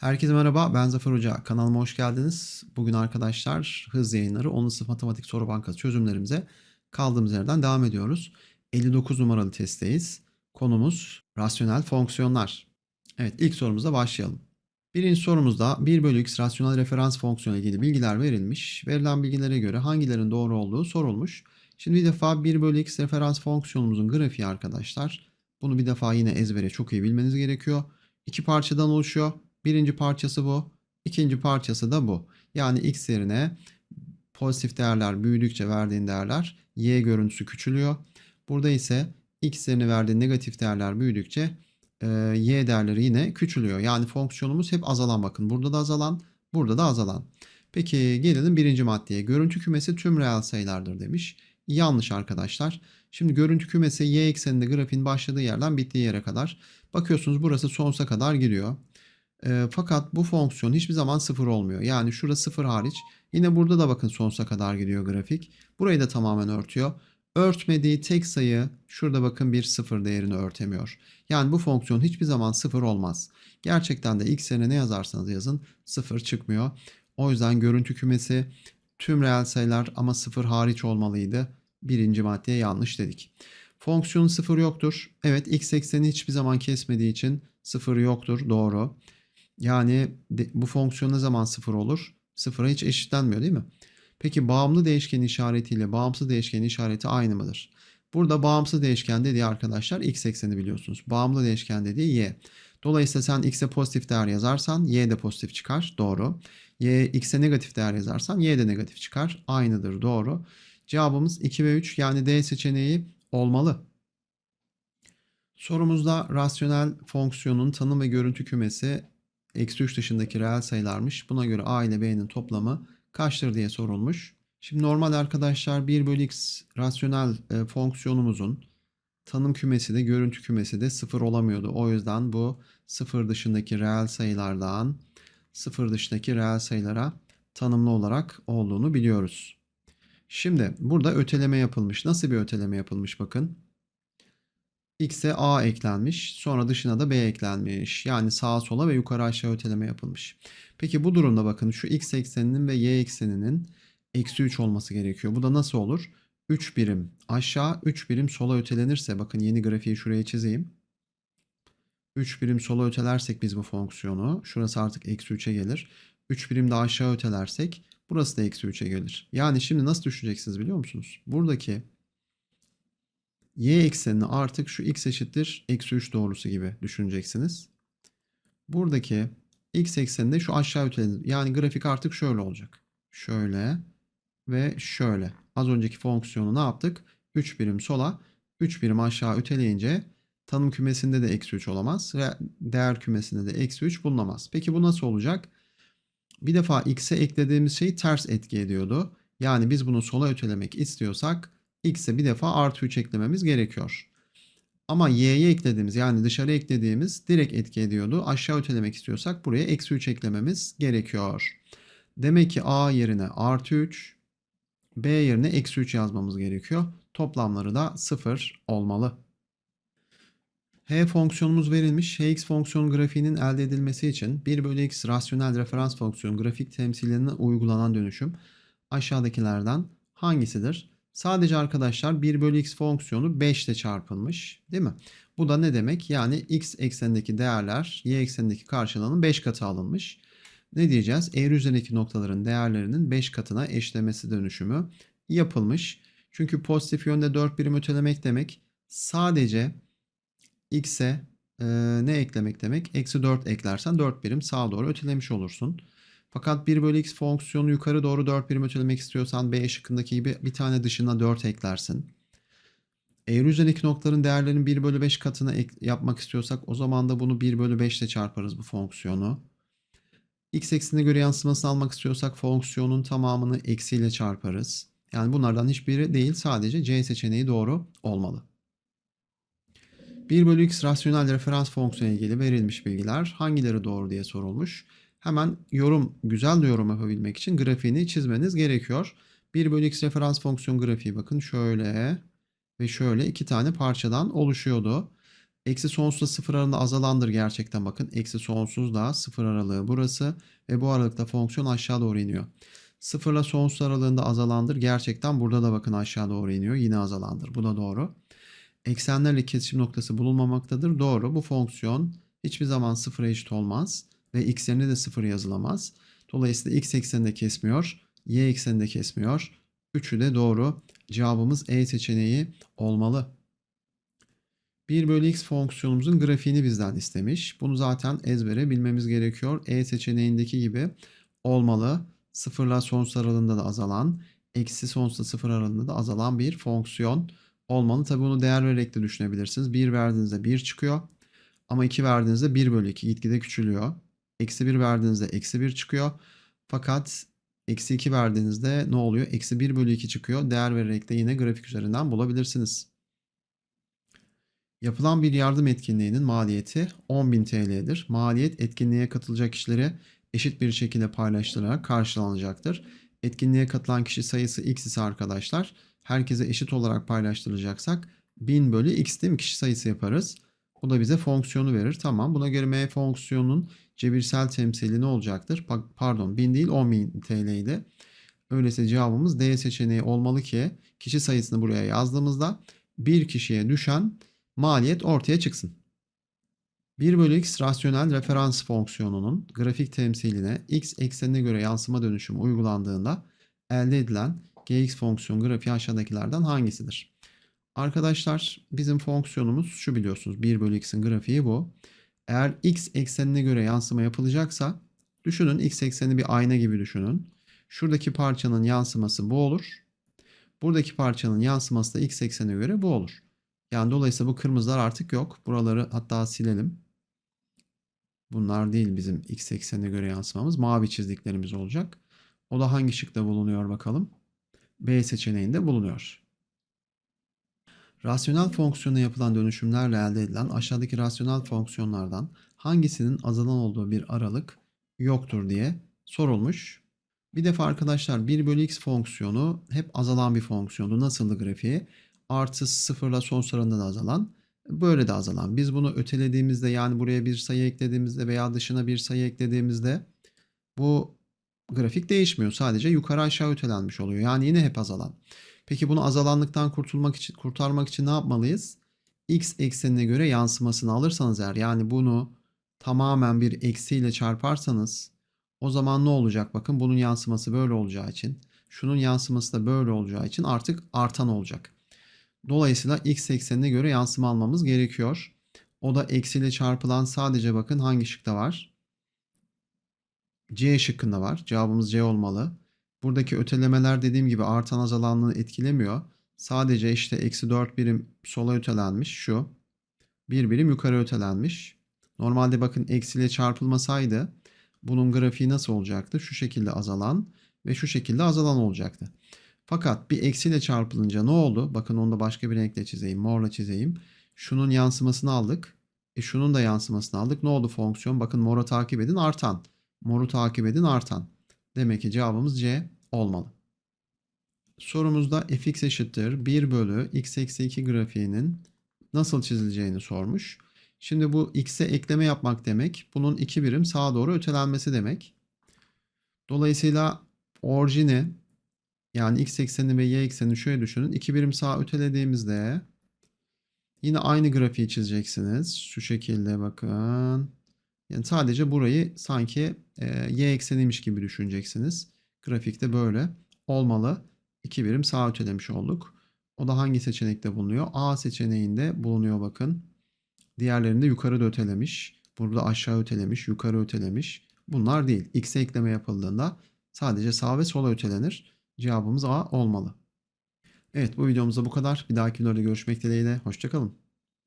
Herkese merhaba, ben Zafer Hoca. Kanalıma hoş geldiniz. Bugün arkadaşlar hız yayınları 10. sınıf matematik soru bankası çözümlerimize kaldığımız yerden devam ediyoruz. 59 numaralı testteyiz. Konumuz rasyonel fonksiyonlar. Evet ilk sorumuzla başlayalım. Birinci sorumuzda 1 bölü x rasyonel referans fonksiyonu ile ilgili bilgiler verilmiş. Verilen bilgilere göre hangilerin doğru olduğu sorulmuş. Şimdi bir defa 1 bölü x referans fonksiyonumuzun grafiği arkadaşlar. Bunu bir defa yine ezbere çok iyi bilmeniz gerekiyor. İki parçadan oluşuyor. Birinci parçası bu. ikinci parçası da bu. Yani x yerine pozitif değerler büyüdükçe verdiğin değerler y görüntüsü küçülüyor. Burada ise x yerine verdiğin negatif değerler büyüdükçe e, y değerleri yine küçülüyor. Yani fonksiyonumuz hep azalan bakın. Burada da azalan, burada da azalan. Peki gelelim birinci maddeye. Görüntü kümesi tüm reel sayılardır demiş. Yanlış arkadaşlar. Şimdi görüntü kümesi y ekseninde grafiğin başladığı yerden bittiği yere kadar. Bakıyorsunuz burası sonsuza kadar gidiyor. E, fakat bu fonksiyon hiçbir zaman sıfır olmuyor. Yani şurası sıfır hariç. Yine burada da bakın sonsuza kadar gidiyor grafik. Burayı da tamamen örtüyor. Örtmediği tek sayı şurada bakın bir sıfır değerini örtemiyor. Yani bu fonksiyon hiçbir zaman sıfır olmaz. Gerçekten de x ne yazarsanız yazın sıfır çıkmıyor. O yüzden görüntü kümesi tüm reel sayılar ama sıfır hariç olmalıydı. Birinci maddeye yanlış dedik. Fonksiyonun sıfır yoktur. Evet x ekseni hiçbir zaman kesmediği için sıfır yoktur. Doğru. Yani bu fonksiyon ne zaman sıfır olur? Sıfıra hiç eşitlenmiyor değil mi? Peki bağımlı değişken işaretiyle bağımsız değişken işareti aynı mıdır? Burada bağımsız değişken dediği arkadaşlar x ekseni biliyorsunuz. Bağımlı değişken dediği y. Dolayısıyla sen x'e pozitif değer yazarsan y de pozitif çıkar. Doğru. Y, x'e negatif değer yazarsan y de negatif çıkar. Aynıdır. Doğru. Cevabımız 2 ve 3 yani D seçeneği olmalı. Sorumuzda rasyonel fonksiyonun tanım ve görüntü kümesi eksi 3 dışındaki reel sayılarmış. Buna göre a ile b'nin toplamı kaçtır diye sorulmuş. Şimdi normal arkadaşlar 1 bölü x rasyonel e, fonksiyonumuzun tanım kümesi de görüntü kümesi de 0 olamıyordu. O yüzden bu 0 dışındaki reel sayılardan 0 dışındaki reel sayılara tanımlı olarak olduğunu biliyoruz. Şimdi burada öteleme yapılmış. Nasıl bir öteleme yapılmış bakın x'e a eklenmiş. Sonra dışına da b eklenmiş. Yani sağa sola ve yukarı aşağı öteleme yapılmış. Peki bu durumda bakın şu x ekseninin ve y ekseninin eksi 3 olması gerekiyor. Bu da nasıl olur? 3 birim aşağı 3 birim sola ötelenirse bakın yeni grafiği şuraya çizeyim. 3 birim sola ötelersek biz bu fonksiyonu şurası artık eksi 3'e gelir. 3 birim daha aşağı ötelersek burası da eksi 3'e gelir. Yani şimdi nasıl düşeceksiniz biliyor musunuz? Buradaki y eksenini artık şu x eşittir eksi 3 doğrusu gibi düşüneceksiniz. Buradaki x ekseninde şu aşağı ötelenir. Yani grafik artık şöyle olacak. Şöyle ve şöyle. Az önceki fonksiyonu ne yaptık? 3 birim sola, 3 birim aşağı öteleyince tanım kümesinde de eksi 3 olamaz ve değer kümesinde de eksi 3 bulunamaz. Peki bu nasıl olacak? Bir defa x'e eklediğimiz şey ters etki ediyordu. Yani biz bunu sola ötelemek istiyorsak x'e bir defa artı 3 eklememiz gerekiyor. Ama y'ye eklediğimiz yani dışarı eklediğimiz direkt etki ediyordu. Aşağı ötelemek istiyorsak buraya eksi 3 eklememiz gerekiyor. Demek ki a yerine artı 3, b yerine eksi 3 yazmamız gerekiyor. Toplamları da 0 olmalı. h fonksiyonumuz verilmiş. hx fonksiyon grafiğinin elde edilmesi için 1 bölü x rasyonel referans fonksiyon grafik temsillerine uygulanan dönüşüm aşağıdakilerden hangisidir? Sadece arkadaşlar 1 bölü x fonksiyonu 5 ile çarpılmış değil mi? Bu da ne demek? Yani x eksenindeki değerler y eksenindeki karşılığının 5 katı alınmış. Ne diyeceğiz? Eğri üzerindeki noktaların değerlerinin 5 katına eşlemesi dönüşümü yapılmış. Çünkü pozitif yönde 4 birim ötelemek demek sadece x'e e, ne eklemek demek? Eksi 4 eklersen 4 birim sağa doğru ötelemiş olursun. Fakat 1 bölü x fonksiyonu yukarı doğru 4 birim ötelemek istiyorsan B şıkkındaki gibi bir tane dışına 4 eklersin. Eğri üzerindeki noktaların değerlerinin 1 bölü 5 katına yapmak istiyorsak o zaman da bunu 1 bölü 5 ile çarparız bu fonksiyonu. X eksenine göre yansımasını almak istiyorsak fonksiyonun tamamını eksiyle çarparız. Yani bunlardan hiçbiri değil sadece C seçeneği doğru olmalı. 1 bölü x rasyonel referans fonksiyonu ilgili verilmiş bilgiler hangileri doğru diye sorulmuş hemen yorum, güzel de yorum yapabilmek için grafiğini çizmeniz gerekiyor. 1 bölü x referans fonksiyon grafiği bakın şöyle ve şöyle iki tane parçadan oluşuyordu. Eksi sonsuzla sıfır aralığında azalandır gerçekten bakın. Eksi sonsuzla sıfır aralığı burası ve bu aralıkta fonksiyon aşağı doğru iniyor. Sıfırla sonsuz aralığında azalandır. Gerçekten burada da bakın aşağı doğru iniyor. Yine azalandır. Bu da doğru. Eksenlerle kesişim noktası bulunmamaktadır. Doğru. Bu fonksiyon hiçbir zaman sıfıra eşit olmaz. Ve x yerine de sıfır yazılamaz. Dolayısıyla x ekseninde kesmiyor. Y ekseninde kesmiyor. Üçü de doğru. Cevabımız E seçeneği olmalı. 1 bölü x fonksiyonumuzun grafiğini bizden istemiş. Bunu zaten ezbere bilmemiz gerekiyor. E seçeneğindeki gibi olmalı. Sıfırla sonsuz aralığında da azalan, eksi sonsuzla sıfır aralığında da azalan bir fonksiyon olmalı. Tabi bunu değer vererek de düşünebilirsiniz. 1 verdiğinizde 1 çıkıyor. Ama 2 verdiğinizde 1 bölü 2 gitgide küçülüyor. Eksi 1 verdiğinizde eksi 1 çıkıyor. Fakat eksi 2 verdiğinizde ne oluyor? Eksi 1 bölü 2 çıkıyor. Değer vererek de yine grafik üzerinden bulabilirsiniz. Yapılan bir yardım etkinliğinin maliyeti 10.000 TL'dir. Maliyet etkinliğe katılacak kişilere eşit bir şekilde paylaştırarak karşılanacaktır. Etkinliğe katılan kişi sayısı x ise arkadaşlar herkese eşit olarak paylaştıracaksak 1000 bölü x değil mi kişi sayısı yaparız. Bu da bize fonksiyonu verir. Tamam buna göre m fonksiyonunun cebirsel temsili ne olacaktır? Pardon 1000 değil 10.000 TL idi. Öyleyse cevabımız D seçeneği olmalı ki kişi sayısını buraya yazdığımızda bir kişiye düşen maliyet ortaya çıksın. 1 bölü x rasyonel referans fonksiyonunun grafik temsiline x eksenine göre yansıma dönüşümü uygulandığında elde edilen gx fonksiyon grafiği aşağıdakilerden hangisidir? Arkadaşlar bizim fonksiyonumuz şu biliyorsunuz 1 bölü x'in grafiği bu. Eğer x eksenine göre yansıma yapılacaksa düşünün x ekseni bir ayna gibi düşünün. Şuradaki parçanın yansıması bu olur. Buradaki parçanın yansıması da x eksenine göre bu olur. Yani dolayısıyla bu kırmızılar artık yok. Buraları hatta silelim. Bunlar değil bizim x eksenine göre yansımamız. Mavi çizdiklerimiz olacak. O da hangi şıkta bulunuyor bakalım. B seçeneğinde bulunuyor. Rasyonel fonksiyona yapılan dönüşümlerle elde edilen aşağıdaki rasyonel fonksiyonlardan hangisinin azalan olduğu bir aralık yoktur diye sorulmuş. Bir defa arkadaşlar 1 bölü x fonksiyonu hep azalan bir fonksiyondu. Nasıldı grafiği? Artı sıfırla son sırasında da azalan. Böyle de azalan. Biz bunu ötelediğimizde yani buraya bir sayı eklediğimizde veya dışına bir sayı eklediğimizde bu grafik değişmiyor. Sadece yukarı aşağı ötelenmiş oluyor. Yani yine hep azalan. Peki bunu azalanlıktan kurtulmak için kurtarmak için ne yapmalıyız? X eksenine göre yansımasını alırsanız eğer yani bunu tamamen bir eksiyle çarparsanız o zaman ne olacak? Bakın bunun yansıması böyle olacağı için şunun yansıması da böyle olacağı için artık artan olacak. Dolayısıyla x eksenine göre yansıma almamız gerekiyor. O da eksiyle çarpılan sadece bakın hangi şıkta var? C şıkkında var. Cevabımız C olmalı. Buradaki ötelemeler dediğim gibi artan azalanlığı etkilemiyor. Sadece işte eksi 4 birim sola ötelenmiş şu. Bir birim yukarı ötelenmiş. Normalde bakın eksiyle çarpılmasaydı bunun grafiği nasıl olacaktı? Şu şekilde azalan ve şu şekilde azalan olacaktı. Fakat bir eksiyle çarpılınca ne oldu? Bakın onu da başka bir renkle çizeyim. Morla çizeyim. Şunun yansımasını aldık. E şunun da yansımasını aldık. Ne oldu fonksiyon? Bakın moru takip edin artan. Moru takip edin artan. Demek ki cevabımız C olmalı. Sorumuzda fx eşittir 1 bölü x eksi 2 grafiğinin nasıl çizileceğini sormuş. Şimdi bu x'e ekleme yapmak demek. Bunun 2 birim sağa doğru ötelenmesi demek. Dolayısıyla orijini yani x eksenini ve y eksenini şöyle düşünün. 2 birim sağa ötelediğimizde yine aynı grafiği çizeceksiniz. Şu şekilde bakın. Yani sadece burayı sanki e, y ekseniymiş gibi düşüneceksiniz. Grafikte böyle olmalı. 2 birim sağa ötelemiş olduk. O da hangi seçenekte bulunuyor? A seçeneğinde bulunuyor bakın. Diğerlerinde yukarı da ötelemiş. Burada aşağı ötelemiş, yukarı ötelemiş. Bunlar değil. X'e ekleme yapıldığında sadece sağ ve sola ötelenir. Cevabımız A olmalı. Evet bu videomuzda bu kadar. Bir dahaki videoda görüşmek dileğiyle. Hoşçakalın.